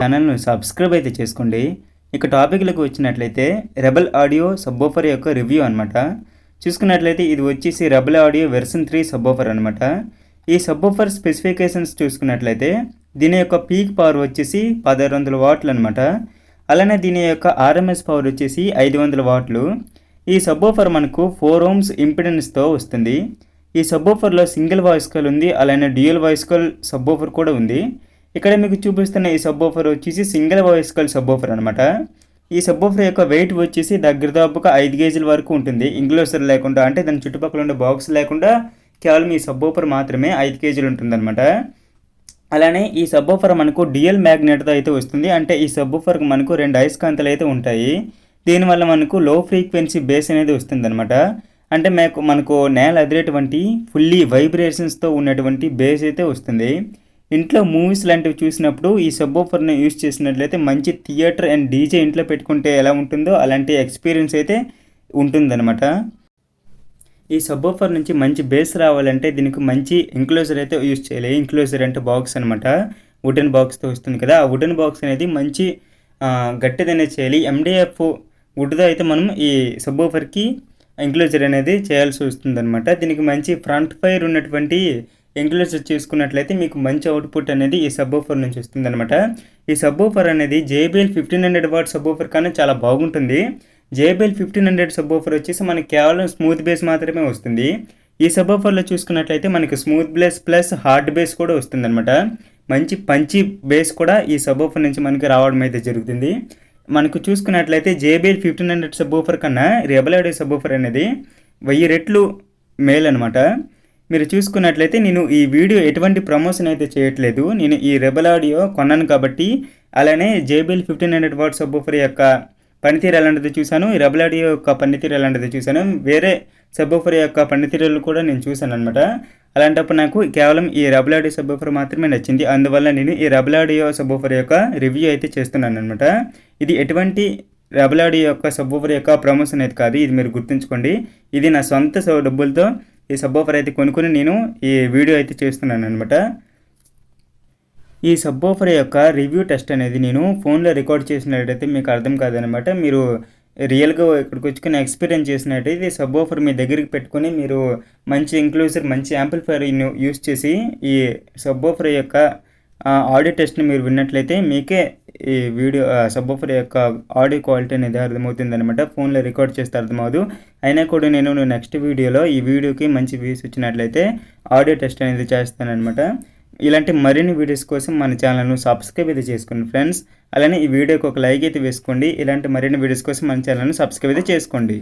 ఛానల్ను సబ్స్క్రైబ్ అయితే చేసుకోండి. ఇక టాపిక్లకు వచ్చినట్లయితే రెబల్ ఆడియో సబ్బోఫర్ యొక్క రివ్యూ అనమాట చూసుకున్నట్లయితే ఇది వచ్చేసి rebel audio version three subwoofer అనమాట ఈ సబ్బోఫర్ స్పెసిఫికేషన్స్ చూసుకున్నట్లయితే దీని యొక్క పీక్ పవర్ వచ్చేసి పదహారు వందల వాట్లు అనమాట అలానే దీని యొక్క ఆర్ఎంఎస్ పవర్ వచ్చేసి ఐదు వందల వాట్లు. ఈ సబ్బోఫర్ మనకు ఫోర్ ఓమ్స్ ఇంపిడెన్స్తో వస్తుంది. ఈ సబ్బోఫర్లో సింగిల్ వాయిస్ కాల్ ఉంది. అలానే డ్యూయల్ వాయిస్ కాల్ సబ్బోఫర్ కూడా ఉంది. ఇక్కడ మీకు చూపిస్తున్న ఈ సబ్బోఫర్ వచ్చేసి సింగిల్ వయస్కల్ కాల్ సబ్బోఫర్ అనమాట ఈ సబ్బోఫర్ యొక్క వెయిట్ వచ్చేసి దగ్గర దాపుగా ఐదు కేజీల వరకు ఉంటుంది. ఇంగ్లోసర్ లేకుండా అంటే దాని చుట్టుపక్కల ఉండే బాక్స్ లేకుండా కేవలం ఈ సబ్బోఫర్ మాత్రమే ఐదు కేజీలు ఉంటుందన్నమాట. అలానే ఈ సబ్బోఫర్ మనకు డిఎల్ మ్యాగ్నెట్తో అయితే వస్తుంది. అంటే ఈ సబ్బోఫర్కి మనకు రెండు అయస్కాంతాలు అయితే ఉంటాయి. దీనివల్ల మనకు లో ఫ్రీక్వెన్సీ బేస్ అనేది వస్తుందన్నమాట. అంటే మనకు మనకు నేల అదిరేటువంటి ఫుల్లీ వైబ్రేషన్స్తో ఉన్నటువంటి బేస్ అయితే వస్తుంది. ఇంట్లో మూవీస్ లాంటివి చూసినప్పుడు ఈ సబ్బోఫర్ని యూస్ చేసినట్లయితే మంచి థియేటర్ అండ్ డీజే ఇంట్లో పెట్టుకుంటే ఎలా ఉంటుందో అలాంటి ఎక్స్పీరియన్స్ అయితే ఉంటుందన్నమాట. ఈ సబ్బోఫర్ నుంచి మంచి బేస్ రావాలంటే దీనికి మంచి ఇంక్లోజర్ అయితే యూస్ చేయాలి. ఇంక్లోజర్ అంటే బాక్స్ అనమాట వుడెన్ బాక్స్తో వస్తుంది కదా. ఆ వుడెన్ బాక్స్ అనేది మంచి గట్టిదనే చేయాలి. ఎండిఎఫ్ వుడ్తో అయితే మనం ఈ సబ్బోఫర్కి ఎంక్లోజర్ అనేది చేయాల్సి వస్తుందన్నమాట. దీనికి మంచి ఫ్రంట్ ఫైర్ ఉన్నటువంటి ఎంక్లోజర్ చూసుకున్నట్లయితే మీకు మంచి అవుట్పుట్ అనేది ఈ సబ్బోఫర్ నుంచి వస్తుందన్నమాట. ఈ సబ్బోఫర్ అనేది JBL fifteen hundred watt subwoofer కన్నా చాలా బాగుంటుంది. జేబిఎల్ ఫిఫ్టీన్ హండ్రెడ్ సబ్బోఫర్ వచ్చేసి మనకి కేవలం స్మూత్ బేస్ మాత్రమే వస్తుంది. ఈ సబ్బోఫర్లో చూసుకున్నట్లయితే మనకి smooth bass plus hard bass కూడా వస్తుందన్నమాట. మంచి పంచి బేస్ కూడా ఈ సబ్బోఫర్ నుంచి మనకి రావడం అయితే జరుగుతుంది. మనకు చూసుకున్నట్లయితే జేబిఎల్ ఫిఫ్టీన్ హండ్రెడ్ సబ్బోఫర్ కన్నా రెబలాడే సబ్బోఫర్ అనేది వెయ్యి రెట్లు మేల్ అనమాట మీరు చూసుకున్నట్లయితే నేను ఈ వీడియో ఎటువంటి ప్రమోషన్ అయితే చేయట్లేదు. నేను ఈ రెబల్ ఆడియో కొన్నాను కాబట్టి అలానే JBL fifteen hundred watt subwoofer యొక్క పనితీరు ఎలాంటిది చూశాను ఈ రెబల్ ఆడియో యొక్క పనితీరు ఎలాంటిది చూశాను వేరే సబ్బోఫర్ యొక్క పనితీరులు కూడా నేను చూశాను అనమాట అలాంటప్పుడు నాకు కేవలం ఈ రెబల్ ఆడియో సబ్బోఫర్ మాత్రమే నచ్చింది. అందువల్ల నేను ఈ రెబల్ ఆడియో సబ్బోఫర్ యొక్క రివ్యూ అయితే చేస్తున్నాను అనమాట ఇది ఎటువంటి రెబలాడి యొక్క సబ్బోఫర్ యొక్క ప్రమోషన్ అయితే కాదు. ఇది మీరు గుర్తుంచుకోండి. ఇది నా సొంత డబ్బులతో ఈ సబ్బోఫర్ అయితే కొనుక్కొని నేను ఈ వీడియో అయితే చేస్తున్నాను అనమాట ఈ సబ్బోఫర్ యొక్క రివ్యూ టెస్ట్ అనేది నేను ఫోన్లో రికార్డ్ చేసినట్టయితే మీకు అర్థం కాదనమాట మీరు రియల్గా ఇక్కడికి వచ్చుకుని ఎక్స్పీరియన్స్ చేసినట్టయితే ఈ సబ్బోఫర్ మీ దగ్గరికి పెట్టుకొని మీరు మంచి ఇంక్లూజర్ మంచి యాంప్లిఫైర్ యూస్ చేసి ఈ సబ్బోఫర్ యొక్క ఆడియో టెస్ట్ని మీరు విన్నట్లయితే మీకే ఈ వీడియో సబ్బోఫర్ యొక్క ఆడియో క్వాలిటీ అనేది అర్థమవుతుంది అనమాట ఫోన్లో రికార్డ్ చేస్తే అర్థమవుదు. అయినా కూడా నేను నెక్స్ట్ వీడియోలో ఈ వీడియోకి మంచి వ్యూస్ వచ్చినట్లయితే ఆడియో టెస్ట్ అనేది చేస్తానమాట ఇలాంటి మరిన్ని వీడియోస్ కోసం మన ఛానల్ను సబ్స్క్రైబ్ అయితే చేసుకోండి ఫ్రెండ్స్ అలానే ఈ వీడియోకి ఒక లైక్ అయితే వేసుకోండి. ఇలాంటి మరిన్ని వీడియోస్ కోసం మన ఛానల్ను సబ్స్క్రైబ్ అయితే చేసుకోండి.